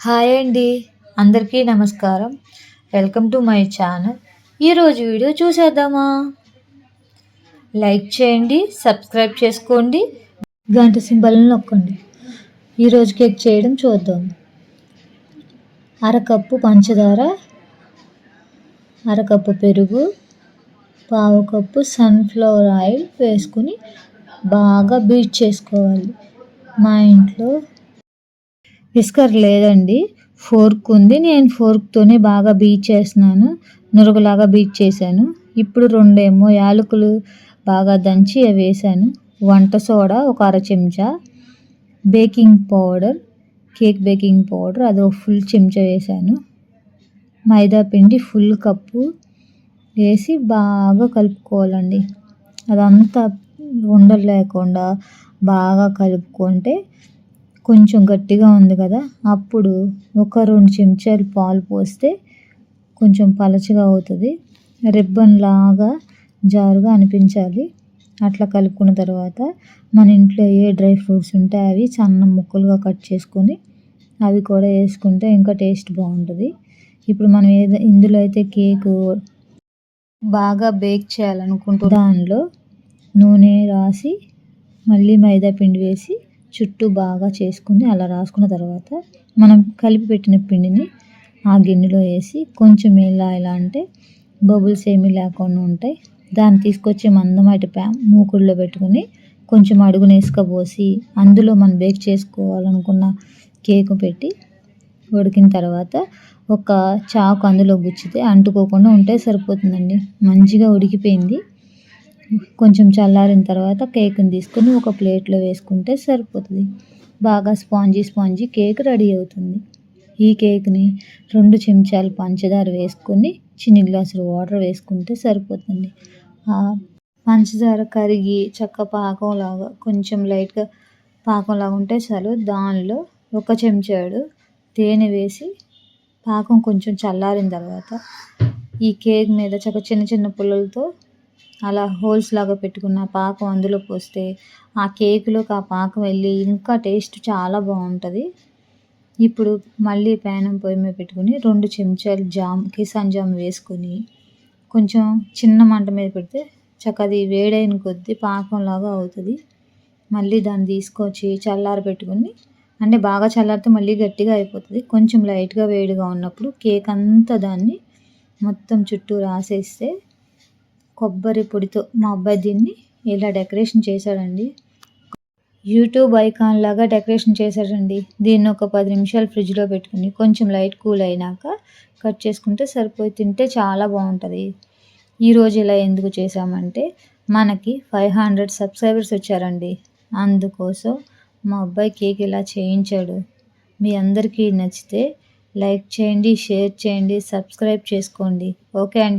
Hi అండి. అందరికీ నమస్కారం. Welcome to my channel. ఈరోజు వీడియో చూసేద్దామా? లైక్ చేయండి సబ్స్క్రైబ్ చేసుకోండి గంట సింబల్ని నొక్కండి. ఈరోజు కేక్ చేయడం చూద్దాం. అరకప్పు పంచదార అరకప్పు పెరుగు పావు కప్పు సన్ఫ్లవర్ ఆయిల్ వేసుకుని బాగా బీట్ చేసుకోవాలి. మా ఇంట్లో విస్కర్ లేదండి. ఫోర్క్ ఉంది. నేను ఫోర్క్తోనే బాగా బీట్ చేస్తున్నాను. నురగలాగా బీట్ చేశాను. ఇప్పుడు రెండేమో యాలకులు బాగా దంచి అవి వేసాను వంట సోడా ఒక అర చెంచా. Baking powder cake baking powder అది ఒక ఫుల్ చెంచా వేసాను మైదా పిండి ఫుల్ కప్పు వేసి బాగా కలుపుకోవాలండి. అదంతా ఉండలు లేకుండా బాగా కలుపుకుంటే కొంచెం గట్టిగా ఉంది కదా అప్పుడు ఒక రెండు చెంచాలు పాలు పోస్తే కొంచెం పలచగా అవుతుంది. రిబ్బన్ లాగా జారుగా అనిపించాలి. అట్లా కలుపుకున్న తర్వాత మన ఇంట్లో ఏ డ్రై ఫ్రూట్స్ ఉంటే అవి సన్న ముక్కలుగా కట్ చేసుకొని అవి కూడా వేసుకుంటే ఇంకా టేస్ట్ బాగుంటుంది. ఇప్పుడు మనం ఏదో ఇందులో అయితే కేకు బాగా బేక్ చేయాలనుకుంటూ దానిలో నూనె రాసి మళ్ళీ మైదా పిండి వేసి చుట్టూ బాగా చేసుకుని అలా రాసుకున్న తర్వాత మనం కలిపి పెట్టిన పిండిని ఆ గిన్నెలో వేసి కొంచెం ఎలా ఎలా అంటే బబుల్స్ ఏమీ లేకుండా ఉంటాయి. దాన్ని తీసుకొచ్చి మందమాటి ప్యా మూకుడులో పెట్టుకుని కొంచెం అడుగున వేసుకపోసి అందులో మనం బేక్ చేసుకోవాలనుకున్న కేకు పెట్టి ఉడికిన తర్వాత ఒక చాకు అందులో గుచ్చితే అంటుకోకుండా ఉంటే సరిపోతుందండి. మంచిగా ఉడికిపోయింది. కొంచెం చల్లారిన తర్వాత కేక్ని తీసుకొని ఒక ప్లేట్లో వేసుకుంటే సరిపోతుంది. బాగా స్పాంజీ స్పాంజీ కేక్ రెడీ అవుతుంది. ఈ కేక్ని రెండు చెంచాలు పంచదార వేసుకొని చిన్ని గ్లాసులు వాటర్ వేసుకుంటే సరిపోతుంది. పంచదార కరిగి చక్క పాకంలాగా కొంచెం లైట్గా పాకంలాగా ఉంటే చాలు. దానిలో ఒక చెంచాడు తేనె వేసి పాకం కొంచెం చల్లారిన తర్వాత ఈ కేక్ మీద చక్క చిన్న చిన్న పుల్లలతో అలా హోల్స్ లాగా పెట్టుకున్న పాకం అందులో పోస్తే ఆ కేకులోకి ఆ పాకం వెళ్ళి ఇంకా టేస్ట్ చాలా బాగుంటుంది. ఇప్పుడు మళ్ళీ ప్యానం పొయ్యి మీద పెట్టుకుని రెండు చెంచాలు జామ్ కిసాన్ జామ్ వేసుకొని కొంచెం చిన్న మంట మీద పెడితే చక్కది వేడైన కొద్దీ పాకంలాగా అవుతుంది. మళ్ళీ దాన్ని తీసుకొచ్చి చల్లారి పెట్టుకుని అంటే బాగా చల్లారితే మళ్ళీ గట్టిగా అయిపోతుంది. కొంచెం లైట్గా వేడిగా ఉన్నప్పుడు కేక్ అంతా దాన్ని మొత్తం చుట్టూ రాసేస్తే కొబ్బరి పొడితో మా అబ్బాయి దీన్ని ఇలా డెకరేషన్ చేశాడండి. యూట్యూబ్ ఐకాన్ లాగా డెకరేషన్ చేశాడండి. దీన్ని ఒక పది నిమిషాలు ఫ్రిడ్జ్లో పెట్టుకుని కొంచెం లైట్ కూల్ అయినాక కట్ చేసుకుంటే సరిపోయి తింటే చాలా బాగుంటుంది. ఈరోజు ఇలా ఎందుకు చేసామంటే మనకి ఫైవ్ హండ్రెడ్ సబ్స్క్రైబర్స్ వచ్చారండి. అందుకోసం మా అబ్బాయి కేక్ ఇలా చేయించాడు. మీ అందరికీ నచ్చితే లైక్ చేయండి షేర్ చేయండి సబ్స్క్రైబ్ చేసుకోండి. ఓకే అండి.